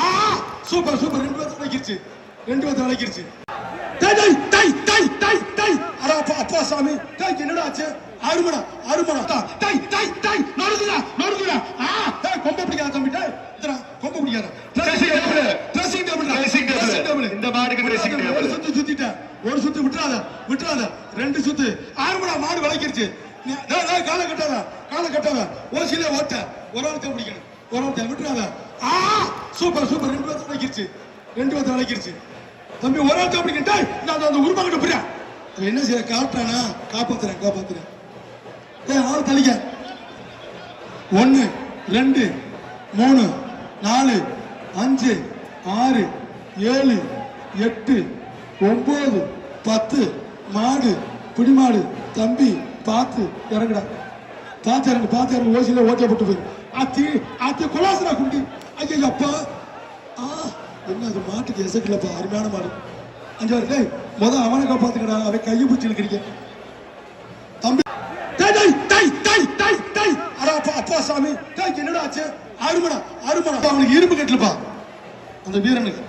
ஆ super super. ரெண்டு பேர்த்து விளக்கிருச்சு ரெண்டு பேர்த்து அப்பா சாமி. டேய் என்னடா ஆச்சு? அருமடா அருமடா. ஆ டேய் கொம்ப பிடிக்காத தம்பி டேய். கொம்ப பிடிக்காத. Dressing table. இந்த மாடுக்கு. ஒரு சுத்து சுத்திட்ட ஒரு சுத்து விட்டுறாத விட்டுறாத. ரெண்டு சுத்து. ஆறுமடா மாடு விளக்கிருச்சு டேய், டேய், காலை கட்டாத காலை கட்டாத. ஓசியில ஓட்ட. ஒரு ஆள் பிடிக்கணும். ஒரு ஆள் விட்டுறாத. ஆ சூப்பர் சூப்பர். ரெண்டு பேர்த்து அழைக்கிருச்சு ரெண்டு பேர்த்து அழைக்கிருச்சு தம்பி ஒரு ஆள் பிடிக்கணும் நான் அந்த உருமா கிட்ட புரியா அவன் என்ன செய்ய காட்டுறானா? காப்பாத்துறேன் காப்பாத்துறேன். டேய் ஆள் தள்ளிக்க. ஒன்று ரெண்டு மூணு நாலு அஞ்சு ஆறு ஏழு எட்டு ஒம்பது பத்து மாடு பிடிமாடு தம்பி பார்த்து இறங்குடா. பார்த்து இறங்கு பார்த்து இறங்கு ஓசியில ஓட்ட போட்டு போயிரு. அத்தி அத்தி கொலாசுரா குண்டி. ஐயோ அப்பா ஆ என்ன அது மாட்டுக்கு எசக்கில்லப்பா அருமையான மாடு. அஞ்சு வரை டேய் முத அவனை காப்பாத்துக்கடா அவன் கையை பிடிச்சி இழுக்கிறீங்க தம்பி டேய் டேய் தை தை தை டேய். அட அப்பா அப்பா சாமி. தை என்னடா ஆச்சு? அருமடா அருமடா. அவனுக்கு இரும்பு கட்டலப்பா. அந்த வீரனுக்கு.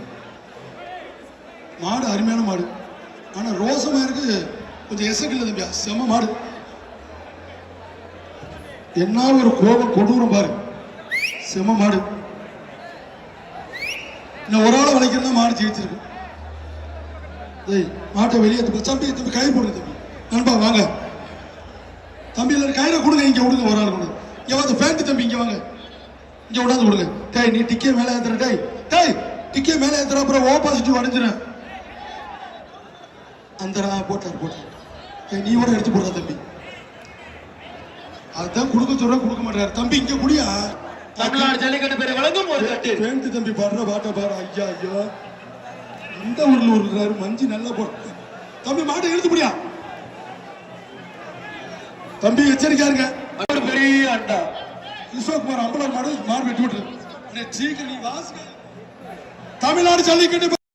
மாடு அருமையான மாடு. ஆனால் ரோசமா இருக்கு. கொஞ்சம் எசக்கில்ல தம்பியா செம மாடு. என்ன ஒரு கோபம் கொடூரம் பாரு. செம மாடு. இல்லை ஒரு ஆளை வளைக்கிறதா மாடு ஜெயிச்சிருக்கு. ஏய் மாட்டை வெளியே தம்பி தம்பி தம்பி கை போடுங்க தம்பி. நண்பா வாங்க. தம்பி இல்லை கயிறை கொடுங்க இங்கே விடுங்க ஒரு ஆள் கொடுங்க. இங்கே வந்து பேண்ட் தம்பி இங்கே வாங்க. இங்கே விடாது கொடுங்க. டேய் நீ டிக்கே மேலே ஏற்றுற டேய். டேய் டிக்கே மேலே ஏற்றுற அப்புறம் ஓ பாசிட்டிவ் அடைஞ்சிரும் அந்த போட்டார் போட்டார். டேய் நீ கூட எடுத்து போடுற தம்பி. அதுதான் கொடுக்க சொல்ற கொடுக்க மாட்டார். தம்பி இங்கே குடியா? தமிழ்நாடு ஜல்லிக்கட்டு பேரை வழங்கும் ஒரு கட்டு. பேண்ட் தம்பி பாடுற பாட்ட பாரு. ஐயா ஐயோ. இந்த ஊர்ல ஒரு மஞ்சு நல்லா போட்டு. தம்பி மாட்டை எடுத்து முடியா தம்பி எச்சரிக்கையா இருங்க. ஒரு பெரிய அண்டா. கிருஷ்ணகுமார் அம்பலம் மாடு மாடு வெட்டி விட்டுரு. சீக்கிரம் நீ வாசுங்க தமிழ்நாடு ஜல்லிக்கட்டு